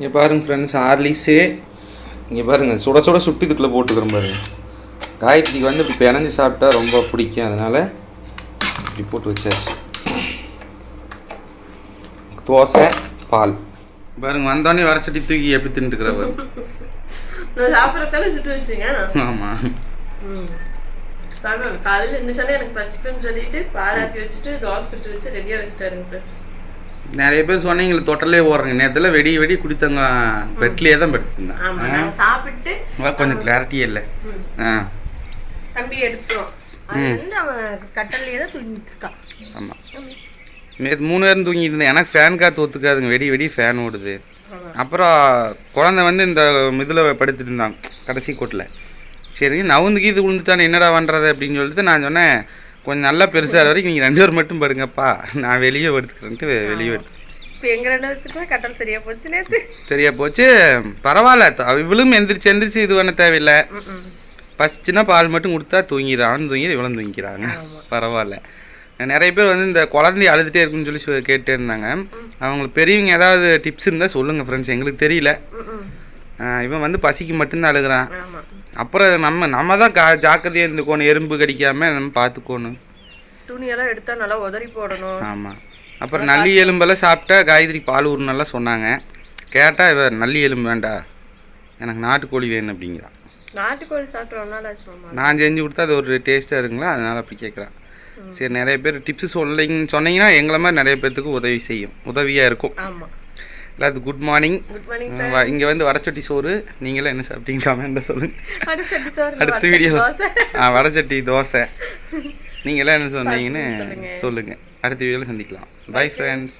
இங்கே பாருங்க ஃப்ரெண்ட்ஸ் ஹார்லிஸே இங்கே பாருங்க சுட சுட சுட்டு இதுக்குள்ளே போட்டுக்கிறோம் பாருங்க. காயத்ரிக்கு வந்து இப்படி பிணைஞ்சு சாப்பிட்டா ரொம்ப பிடிக்கும் அதனால் இப்படி போட்டு வச்சாச்சு. தோசை பால். பாருங்க வந்தோடனே வடச்சட்டி தூக்கி எப்படி தின்னுட்டுக்கிறவர் நான் சாப்பிட்றதால சுட்டு வச்சுங்க? ஆமாம் காலையில் இருந்துச்சாலே எனக்கு பசிக்குன்னு சொல்லிட்டு பாராத்தி வச்சுட்டு தோசை சுட்டு வச்சு ரெடியாக வச்சுட்டாருங்க ஃப்ரெண்ட்ஸ் நிறைய பேர் சொன்னீங்களே தொட்டலே ஓடுறேங்க நேரத்தில் வெடி வெடி குடித்தவங்க பெட்லேயே தான் படுத்துருந்தேன். சாப்பிட்டு கொஞ்சம் கிளாரிட்டியே இல்லை. ஆ. தம்பி இருக்கான் ஆமாம் நேற்று மூணு பேரும் தூங்கிட்டு இருந்தேன். எனக்கு ஃபேன் காற்று ஒத்துக்காதுங்க. வெடி வெடி ஃபேன் ஓடுது. அப்புறம் குழந்தை வந்து இந்த இதில் படுத்துட்டு இருந்தாங்க கடைசி கோட்டில். சரி நவுந்துக்கு இது விழுந்துட்டானே என்னடா பண்ணுறது அப்படின்னு சொல்லிட்டு நான் சொன்னேன் கொஞ்சம் நல்லா பெருசாக வரைக்கும் நீங்கள் ரெண்டு பேர் மட்டும் படுங்கப்பா. நான் வெளியே படுத்துக்கிறேன்ட்டு வெ- வெளியே எடுத்து இப்போ எங்கள் ரெண்டு பேத்துக்குமே கட்டல் சரியா போச்சு நேற்று சரியா போச்சு. பரவாயில்ல இவளும் எந்திரிச்சு எந்திரிச்சு இது பண்ண தேவையில்லை. பசிச்சுன்னா பால் மட்டும் கொடுத்தா தூங்கிடுறான் அவன் தூங்கி இவளும் தூங்கிக்கிறாங்க. பரவாயில்ல. நிறைய பேர் வந்து இந்த குழந்தை அழுதுகிட்டே இருக்குன்னு சொல்லி கேட்டே இருந்தாங்க அவங்களுக்கு பெரியவங்க ஏதாவது டிப்ஸ் இருந்தால் சொல்லுங்கள் ஃப்ரெண்ட்ஸ் எங்களுக்கு தெரியல. இவன் வந்து பசிக்கு மட்டும்தான் அழுகுறான். அப்புறம் நம்ம நம்ம தான் கா ஜாக்கிரதையாக இருந்துக்கோணும் எறும்பு கடிக்காமல் நம்ம பார்த்துக்கோணும் துணியெல்லாம் எடுத்தா நல்லா உதறி போடணும். ஆமாம் அப்புறம் நல்லி எலும்பெல்லாம் சாப்பிட்டா காயத்ரி பால் ஊறுனெல்லாம் சொன்னாங்க. கேட்டால் இவ நல்லி எலும்பு வேண்டா. எனக்கு நாட்டுக்கோழி வேணும் அப்படிங்கிறான். நாட்டுக்கோழி சாப்பிட்டு நான் செஞ்சு கொடுத்தா அது ஒரு டேஸ்ட்டாக இருக்குங்களா? அதனால் அப்படி கேட்குறேன் சரி நிறைய பேர் டிப்ஸ் சொல்லிங்க சொன்னீங்கன்னா எங்களை மாதிரி நிறைய பேர்த்துக்கு உதவி செய்யும். உதவியாக இருக்கும். ஆமாம் எல்லாத்துக்கும் குட் மார்னிங் இங்கே வந்து வடச்சட்டி சோறு. நீங்களே என்ன சாப்பிட்டீங்க கமெண்ட்டில் சொல்லுங்கள் அடுத்த வீடியோ ஆ வடச்சட்டி தோசை. நீங்களாம் என்ன சொன்னீங்கன்னு சொல்லுங்கள் அடுத்த வீடியோவில் சந்திக்கலாம். Bye friends